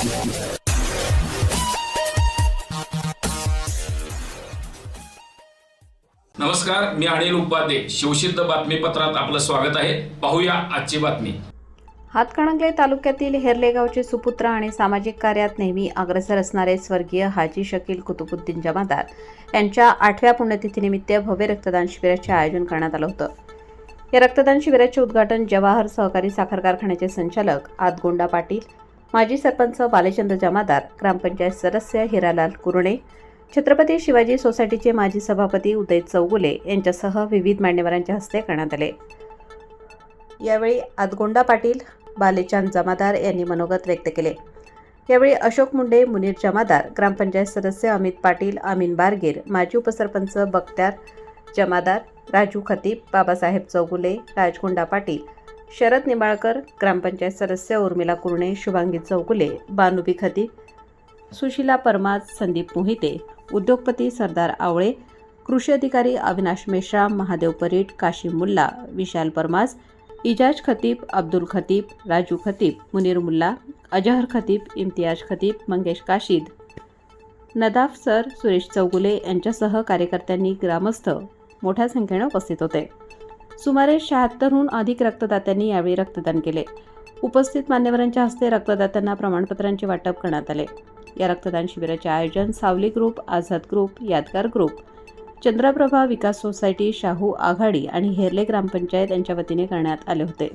नमस्कार मी अनिल उपाध्ये. शिवसिद्ध बातमीपत्रात आपलं स्वागत आहे. पाहूया आजची बातमी. हातकणंगले तालुक्यातील हेरले गावचे सुपुत्र आणि सामाजिक कार्यात नेहमी अग्रेसर असणारे स्वर्गीय हाजी शकील कुतुबुद्दीन जमादार यांच्या आठव्या पुण्यतिथीनिमित्त भव्य रक्तदान शिबिराचे आयोजन करण्यात आलं होतं. या रक्तदान शिबिराचे उद्घाटन जवाहर सहकारी साखर कारखान्याचे संचालक आदगोंडा पाटील माजी सरपंच बालेचंद्र जमादार ग्रामपंचायत सदस्य हिरालाल कुरणे छत्रपती शिवाजी सोसायटीचे माजी सभापती उदय चौगुले यांच्यासह विविध मान्यवरांच्या हस्ते करण्यात आले. यावेळी आदगोंडा पाटील बालेचांद जमादार यांनी मनोगत व्यक्त केले. यावेळी अशोक मुंडे मुनीर जमादार ग्रामपंचायत सदस्य अमित पाटील अमीन बारगीर माजी उपसरपंच बख्त्यार जमादार राजू खतीब बाबासाहेब चौगुले राजगोंडा पाटील शरद निंबाळकर ग्रामपंचायत सदस्य उर्मिला कुरणे शुभांगी चौकुले बानुबी खती सुशिला परमाज संदीप मोहिते उद्योगपती सरदार आवळे कृषी अधिकारी अविनाश मेश्राम महादेव परीट काशिम मुल्ला विशाल परमाज इजाज खतीब अब्दुल खतीब राजू खतीब मुनीर मुल्ला अजहर खतीब इम्तियाज खतीब मंगेश काशीद. नदाफ सर सुरेश चौगुले यांच्यासह कार्यकर्त्यांनी ग्रामस्थ मोठ्या संख्येनं उपस्थित होते. सुमारे शहात्तरहून अधिक रक्तदात्यांनी यावेळी रक्तदान केले. उपस्थित मान्यवरांच्या हस्ते रक्तदात्यांना प्रमाणपत्रांचे वाटप करण्यात आले. या रक्तदान शिबिराचे आयोजन Savali group Azad group Yadgar group Chandraprabha Vikas society Shahu Aghadi आणि हेरले ग्रामपंचायत यांच्या वतीने करण्यात आले होते.